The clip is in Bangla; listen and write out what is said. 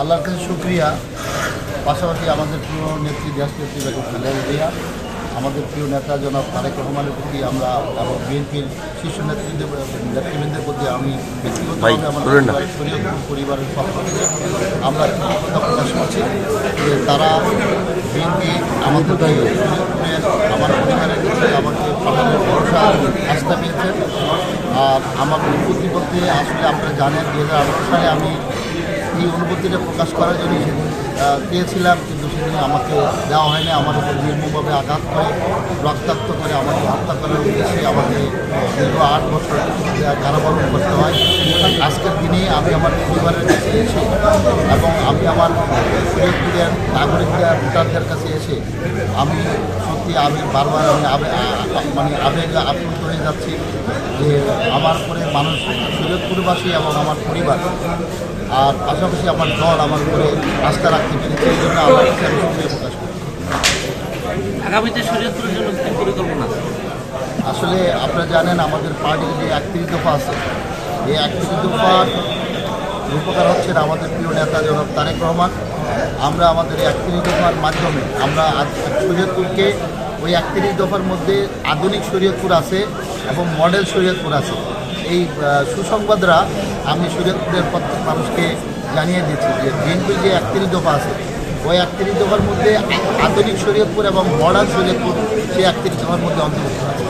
আল্লাহর কাছে শুক্রিয়া। পাশাপাশি আমাদের প্রিয় নেত্রী দেশ নেত্রী বেগম খালেদা জিয়া আমাদের প্রিয় নেতা জনাব তারেক রহমানের প্রতি আমরা এবং বিএনপির শীর্ষ নেতৃত্বের নেতৃবৃন্দের প্রতি আমি ব্যক্তিগতভাবে শরীয়তপুর পরিবারের পক্ষ থেকে আমরা কৃতজ্ঞতা প্রকাশ করছি যে তারা বিএনপি আমাদের আমার পরিবারের কাছে আমাকে পাঠানোর ভরসা আস্থা পেয়েছেন। আর আমার অনুভূতি বলতে আসলে আপনারা জানেন দু হাজার আঠারো সালে আমি এই অনুভূতিটা প্রকাশ করার জন্য আহ, কিন্তু সেদিন আমাকে দেওয়া হয়নি। আমার উপর নির্মমভাবে আঘাত করে রক্তাক্ত করে আমাকে হত্যা করার উদ্দেশ্যে আমাকে দীর্ঘ আট বছর কারাবরণ করতে হয়। আজকের দিনে আমি আমার পরিবারের কাছে এসে এবং আমি আমার শরীয়তপুরের নাগরিকদের ভোটারদের কাছে এসে আমি সত্যি আমি বারবার আমি মানে আবেগে আপ্লুত হয়ে যাচ্ছি যে আমার পরে মানুষ শরীয়তপুরবাসী এবং আমার পরিবার আর পাশাপাশি আমার দল আমার উপরে আস্থা রাখতে পেরেছে এই জন্য আমার আমি সুক্রিয়া প্রকাশ করি। আগামীতে জন্য কি পরিকল্পনা? আসলে আপনারা জানেন আমাদের পার্টির যে একত্রিশ দফা আছে এই একত্রিশ দফার রূপকার হচ্ছেন আমাদের প্রিয় নেতা জনাব তারেক রহমান। আমরা আমাদের একত্রিশ দফার মাধ্যমে আমরা শরীয়তপুরকে ওই একত্রিশ দফার মধ্যে আধুনিক শরীয়তপুর আছে এবং মডেল শরীয়তপুর আছে। এই সুসংবাদরা আমি সুরেন্দ্রের প্রত্যেক মানুষকে জানিয়ে দিচ্ছি যে বিএনপির যে একত্রিশ দফা আছে, ওই একত্রিশ দফার মধ্যে আধুনিক শরীয়তপুর এবং মডার্ন শরীয়তপুর সেই একত্রিশ দফার মধ্যে অন্তর্ভুক্ত আছে।